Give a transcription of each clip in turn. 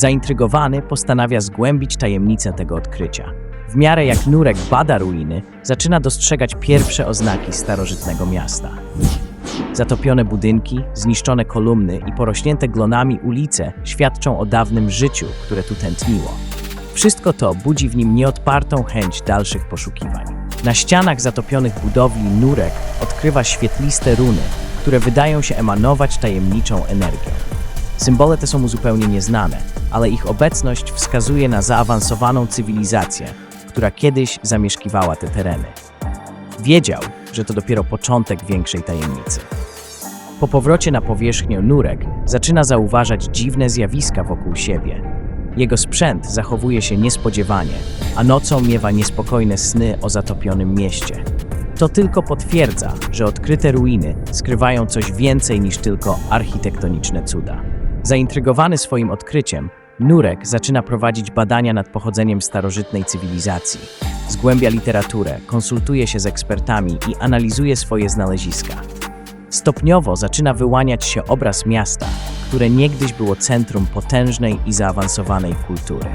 Zaintrygowany postanawia zgłębić tajemnicę tego odkrycia. W miarę jak Nurek bada ruiny, zaczyna dostrzegać pierwsze oznaki starożytnego miasta. Zatopione budynki, zniszczone kolumny i porośnięte glonami ulice świadczą o dawnym życiu, które tu tętniło. Wszystko to budzi w nim nieodpartą chęć dalszych poszukiwań. Na ścianach zatopionych budowli Nurek odkrywa świetliste runy, które wydają się emanować tajemniczą energią. Symbole te są mu zupełnie nieznane, ale ich obecność wskazuje na zaawansowaną cywilizację, która kiedyś zamieszkiwała te tereny. Wiedział, że to dopiero początek większej tajemnicy. Po powrocie na powierzchnię Nurek zaczyna zauważać dziwne zjawiska wokół siebie. Jego sprzęt zachowuje się niespodziewanie, a nocą miewa niespokojne sny o zatopionym mieście. To tylko potwierdza, że odkryte ruiny skrywają coś więcej niż tylko architektoniczne cuda. Zaintrygowany swoim odkryciem, Nurek zaczyna prowadzić badania nad pochodzeniem starożytnej cywilizacji. Zgłębia literaturę, konsultuje się z ekspertami i analizuje swoje znaleziska. Stopniowo zaczyna wyłaniać się obraz miasta, które niegdyś było centrum potężnej i zaawansowanej kultury.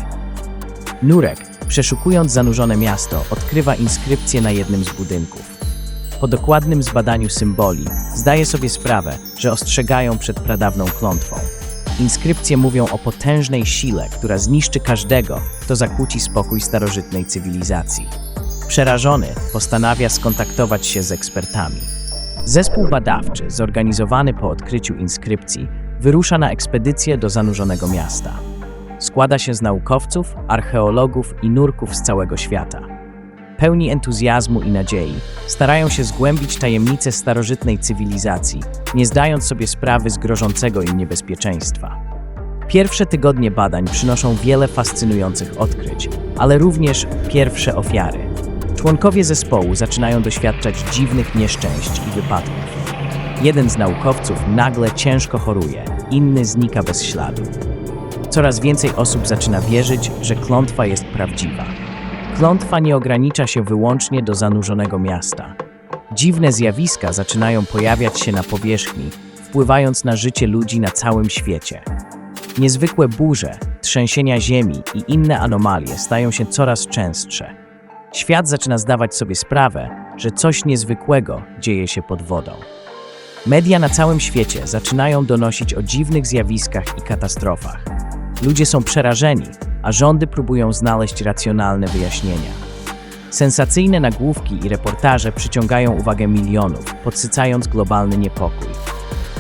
Nurek, przeszukując zanurzone miasto, odkrywa inskrypcję na jednym z budynków. Po dokładnym zbadaniu symboli zdaje sobie sprawę, że ostrzegają przed pradawną klątwą. Inskrypcje mówią o potężnej sile, która zniszczy każdego, kto zakłóci spokój starożytnej cywilizacji. Przerażony postanawia skontaktować się z ekspertami. Zespół badawczy, zorganizowany po odkryciu inskrypcji, wyrusza na ekspedycję do zanurzonego miasta. Składa się z naukowców, archeologów i nurków z całego świata. Pełni entuzjazmu i nadziei, starają się zgłębić tajemnice starożytnej cywilizacji, nie zdając sobie sprawy z grożącego im niebezpieczeństwa. Pierwsze tygodnie badań przynoszą wiele fascynujących odkryć, ale również pierwsze ofiary. Członkowie zespołu zaczynają doświadczać dziwnych nieszczęść i wypadków. Jeden z naukowców nagle ciężko choruje, inny znika bez śladu. Coraz więcej osób zaczyna wierzyć, że klątwa jest prawdziwa. Klątwa nie ogranicza się wyłącznie do zanurzonego miasta. Dziwne zjawiska zaczynają pojawiać się na powierzchni, wpływając na życie ludzi na całym świecie. Niezwykłe burze, trzęsienia ziemi i inne anomalie stają się coraz częstsze. Świat zaczyna zdawać sobie sprawę, że coś niezwykłego dzieje się pod wodą. Media na całym świecie zaczynają donosić o dziwnych zjawiskach i katastrofach. Ludzie są przerażeni, a rządy próbują znaleźć racjonalne wyjaśnienia. Sensacyjne nagłówki i reportaże przyciągają uwagę milionów, podsycając globalny niepokój.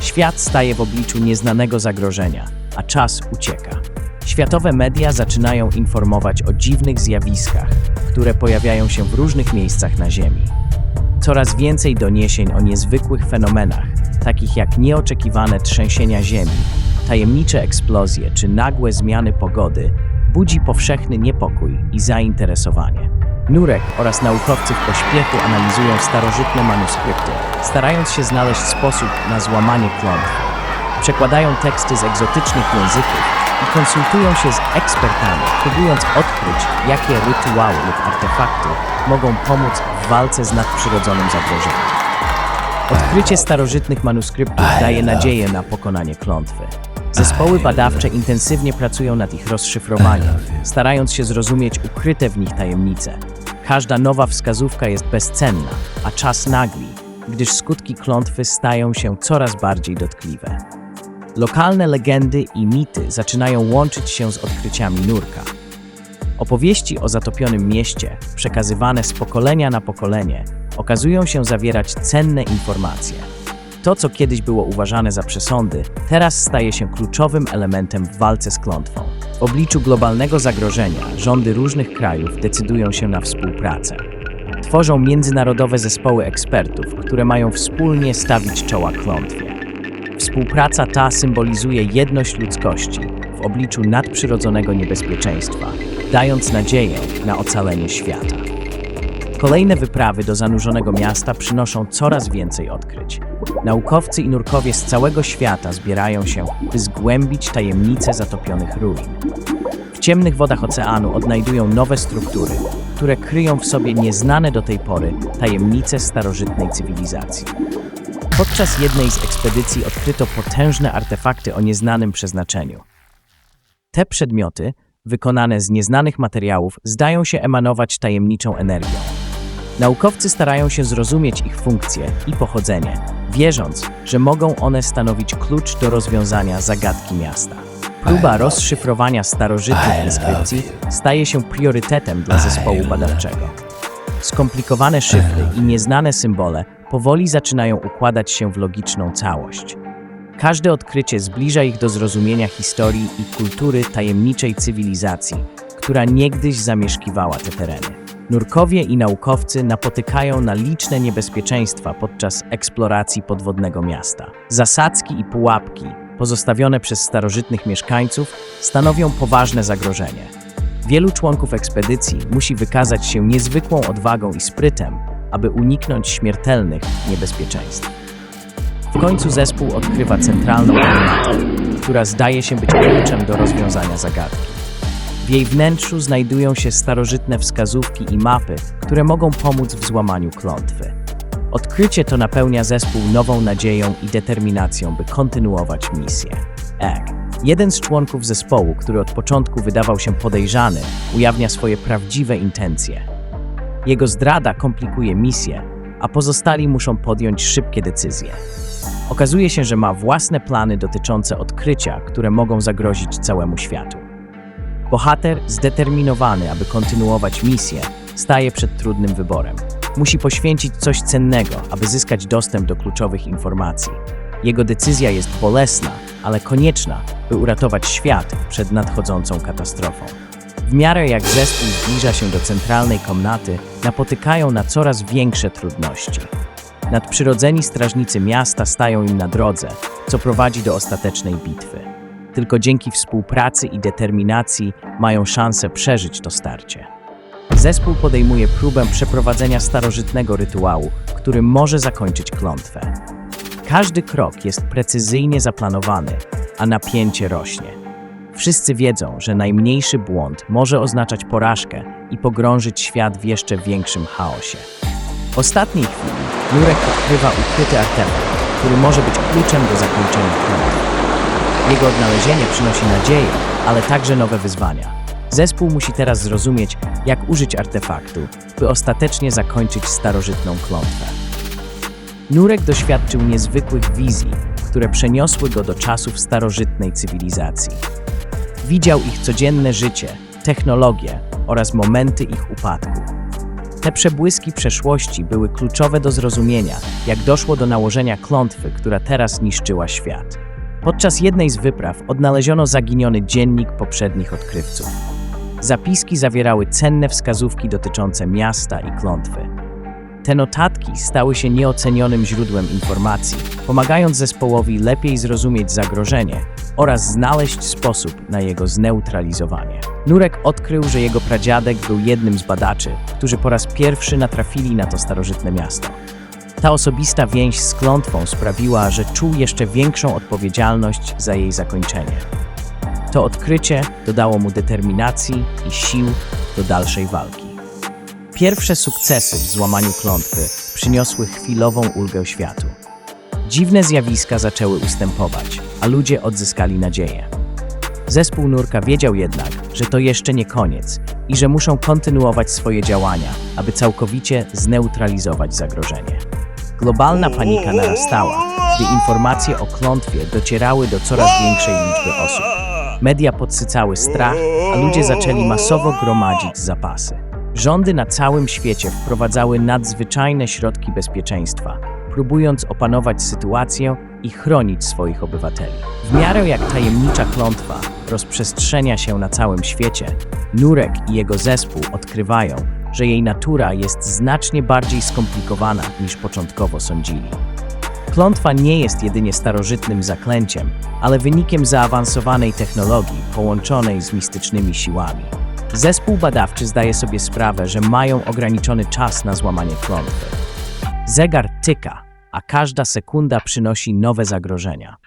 Świat staje w obliczu nieznanego zagrożenia, a czas ucieka. Światowe media zaczynają informować o dziwnych zjawiskach, które pojawiają się w różnych miejscach na Ziemi. Coraz więcej doniesień o niezwykłych fenomenach, takich jak nieoczekiwane trzęsienia ziemi, tajemnicze eksplozje czy nagłe zmiany pogody, budzi powszechny niepokój i zainteresowanie. Nurek oraz naukowcy w pośpiechu analizują starożytne manuskrypty, starając się znaleźć sposób na złamanie klątwy. Przekładają teksty z egzotycznych języków i konsultują się z ekspertami, próbując odkryć, jakie rytuały lub artefakty mogą pomóc w walce z nadprzyrodzonym zagrożeniem. Odkrycie starożytnych manuskryptów daje nadzieję na pokonanie klątwy. Zespoły badawcze intensywnie pracują nad ich rozszyfrowaniem, starając się zrozumieć ukryte w nich tajemnice. Każda nowa wskazówka jest bezcenna, a czas nagli, gdyż skutki klątwy stają się coraz bardziej dotkliwe. Lokalne legendy i mity zaczynają łączyć się z odkryciami nurka. Opowieści o zatopionym mieście, przekazywane z pokolenia na pokolenie, okazują się zawierać cenne informacje. To, co kiedyś było uważane za przesądy, teraz staje się kluczowym elementem w walce z klątwą. W obliczu globalnego zagrożenia rządy różnych krajów decydują się na współpracę. Tworzą międzynarodowe zespoły ekspertów, które mają wspólnie stawić czoła klątwie. Współpraca ta symbolizuje jedność ludzkości w obliczu nadprzyrodzonego niebezpieczeństwa, dając nadzieję na ocalenie świata. Kolejne wyprawy do zanurzonego miasta przynoszą coraz więcej odkryć. Naukowcy i nurkowie z całego świata zbierają się, by zgłębić tajemnice zatopionych ruin. W ciemnych wodach oceanu odnajdują nowe struktury, które kryją w sobie nieznane do tej pory tajemnice starożytnej cywilizacji. Podczas jednej z ekspedycji odkryto potężne artefakty o nieznanym przeznaczeniu. Te przedmioty, wykonane z nieznanych materiałów, zdają się emanować tajemniczą energią. Naukowcy starają się zrozumieć ich funkcje i pochodzenie, wierząc, że mogą one stanowić klucz do rozwiązania zagadki miasta. Próba rozszyfrowania starożytnych inskrypcji staje się priorytetem dla zespołu badawczego. Skomplikowane szyfry i nieznane symbole powoli zaczynają układać się w logiczną całość. Każde odkrycie zbliża ich do zrozumienia historii i kultury tajemniczej cywilizacji, która niegdyś zamieszkiwała te tereny. Nurkowie i naukowcy napotykają na liczne niebezpieczeństwa podczas eksploracji podwodnego miasta. Zasadzki i pułapki, pozostawione przez starożytnych mieszkańców, stanowią poważne zagrożenie. Wielu członków ekspedycji musi wykazać się niezwykłą odwagą i sprytem, aby uniknąć śmiertelnych niebezpieczeństw. W końcu zespół odkrywa centralną komnatę, która zdaje się być kluczem do rozwiązania zagadki. W jej wnętrzu znajdują się starożytne wskazówki i mapy, które mogą pomóc w złamaniu klątwy. Odkrycie to napełnia zespół nową nadzieją i determinacją, by kontynuować misję. Egg, jeden z członków zespołu, który od początku wydawał się podejrzany, ujawnia swoje prawdziwe intencje. Jego zdrada komplikuje misję, a pozostali muszą podjąć szybkie decyzje. Okazuje się, że ma własne plany dotyczące odkrycia, które mogą zagrozić całemu światu. Bohater, zdeterminowany, aby kontynuować misję, staje przed trudnym wyborem. Musi poświęcić coś cennego, aby zyskać dostęp do kluczowych informacji. Jego decyzja jest bolesna, ale konieczna, by uratować świat przed nadchodzącą katastrofą. W miarę jak zespół zbliża się do centralnej komnaty, napotykają na coraz większe trudności. Nadprzyrodzeni strażnicy miasta stają im na drodze, co prowadzi do ostatecznej bitwy. Tylko dzięki współpracy i determinacji mają szansę przeżyć to starcie. Zespół podejmuje próbę przeprowadzenia starożytnego rytuału, który może zakończyć klątwę. Każdy krok jest precyzyjnie zaplanowany, a napięcie rośnie. Wszyscy wiedzą, że najmniejszy błąd może oznaczać porażkę i pogrążyć świat w jeszcze większym chaosie. W ostatniej chwili Nurek odkrywa ukryty artefakt, który może być kluczem do zakończenia klątwy. Jego odnalezienie przynosi nadzieję, ale także nowe wyzwania. Zespół musi teraz zrozumieć, jak użyć artefaktu, by ostatecznie zakończyć starożytną klątwę. Nurek doświadczył niezwykłych wizji, które przeniosły go do czasów starożytnej cywilizacji. Widział ich codzienne życie, technologie oraz momenty ich upadku. Te przebłyski przeszłości były kluczowe do zrozumienia, jak doszło do nałożenia klątwy, która teraz niszczyła świat. Podczas jednej z wypraw odnaleziono zaginiony dziennik poprzednich odkrywców. Zapiski zawierały cenne wskazówki dotyczące miasta i klątwy. Te notatki stały się nieocenionym źródłem informacji, pomagając zespołowi lepiej zrozumieć zagrożenie oraz znaleźć sposób na jego zneutralizowanie. Nurek odkrył, że jego pradziadek był jednym z badaczy, którzy po raz pierwszy natrafili na to starożytne miasto. Ta osobista więź z klątwą sprawiła, że czuł jeszcze większą odpowiedzialność za jej zakończenie. To odkrycie dodało mu determinacji i sił do dalszej walki. Pierwsze sukcesy w złamaniu klątwy przyniosły chwilową ulgę światu. Dziwne zjawiska zaczęły ustępować, a ludzie odzyskali nadzieję. Zespół Nurka wiedział jednak, że to jeszcze nie koniec i że muszą kontynuować swoje działania, aby całkowicie zneutralizować zagrożenie. Globalna panika narastała, gdy informacje o klątwie docierały do coraz większej liczby osób. Media podsycały strach, a ludzie zaczęli masowo gromadzić zapasy. Rządy na całym świecie wprowadzały nadzwyczajne środki bezpieczeństwa, próbując opanować sytuację i chronić swoich obywateli. W miarę jak tajemnicza klątwa rozprzestrzenia się na całym świecie, Nurek i jego zespół odkrywają, że jej natura jest znacznie bardziej skomplikowana niż początkowo sądzili. Klątwa nie jest jedynie starożytnym zaklęciem, ale wynikiem zaawansowanej technologii połączonej z mistycznymi siłami. Zespół badawczy zdaje sobie sprawę, że mają ograniczony czas na złamanie klątwy. Zegar tyka, a każda sekunda przynosi nowe zagrożenia.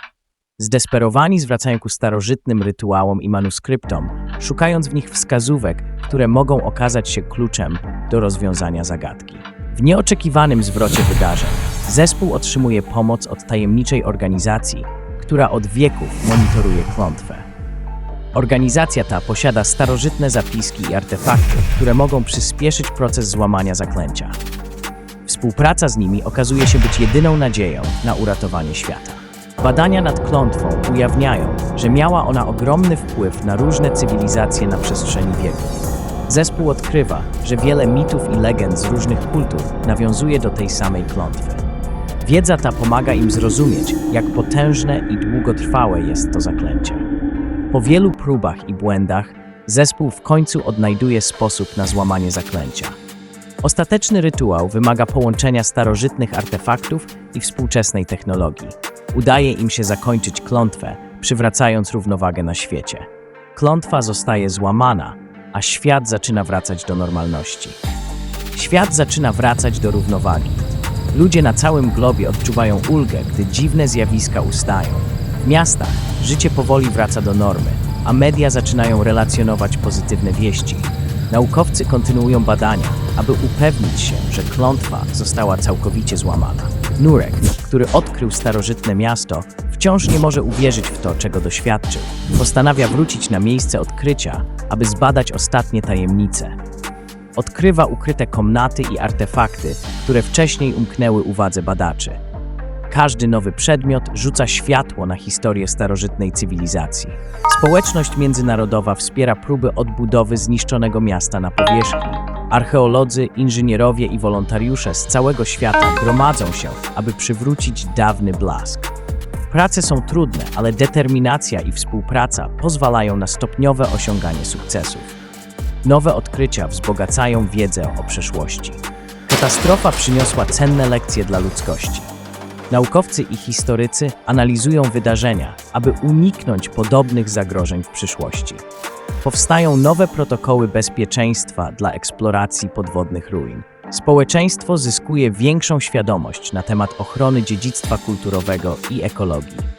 Zdesperowani zwracają ku starożytnym rytuałom i manuskryptom, szukając w nich wskazówek, które mogą okazać się kluczem do rozwiązania zagadki. W nieoczekiwanym zwrocie wydarzeń zespół otrzymuje pomoc od tajemniczej organizacji, która od wieków monitoruje klątwę. Organizacja ta posiada starożytne zapiski i artefakty, które mogą przyspieszyć proces złamania zaklęcia. Współpraca z nimi okazuje się być jedyną nadzieją na uratowanie świata. Badania nad klątwą ujawniają, że miała ona ogromny wpływ na różne cywilizacje na przestrzeni wieków. Zespół odkrywa, że wiele mitów i legend z różnych kultur nawiązuje do tej samej klątwy. Wiedza ta pomaga im zrozumieć, jak potężne i długotrwałe jest to zaklęcie. Po wielu próbach i błędach, zespół w końcu odnajduje sposób na złamanie zaklęcia. Ostateczny rytuał wymaga połączenia starożytnych artefaktów i współczesnej technologii. Udaje im się zakończyć klątwę, przywracając równowagę na świecie. Klątwa zostaje złamana, a świat zaczyna wracać do normalności. Świat zaczyna wracać do równowagi. Ludzie na całym globie odczuwają ulgę, gdy dziwne zjawiska ustają. W miastach życie powoli wraca do normy, a media zaczynają relacjonować pozytywne wieści. Naukowcy kontynuują badania, aby upewnić się, że klątwa została całkowicie złamana. Nurek, który odkrył starożytne miasto, wciąż nie może uwierzyć w to, czego doświadczył. Postanawia wrócić na miejsce odkrycia, aby zbadać ostatnie tajemnice. Odkrywa ukryte komnaty i artefakty, które wcześniej umknęły uwadze badaczy. Każdy nowy przedmiot rzuca światło na historię starożytnej cywilizacji. Społeczność międzynarodowa wspiera próby odbudowy zniszczonego miasta na powierzchni. Archeolodzy, inżynierowie i wolontariusze z całego świata gromadzą się, aby przywrócić dawny blask. Prace są trudne, ale determinacja i współpraca pozwalają na stopniowe osiąganie sukcesów. Nowe odkrycia wzbogacają wiedzę o przeszłości. Katastrofa przyniosła cenne lekcje dla ludzkości. Naukowcy i historycy analizują wydarzenia, aby uniknąć podobnych zagrożeń w przyszłości. Powstają nowe protokoły bezpieczeństwa dla eksploracji podwodnych ruin. Społeczeństwo zyskuje większą świadomość na temat ochrony dziedzictwa kulturowego i ekologii.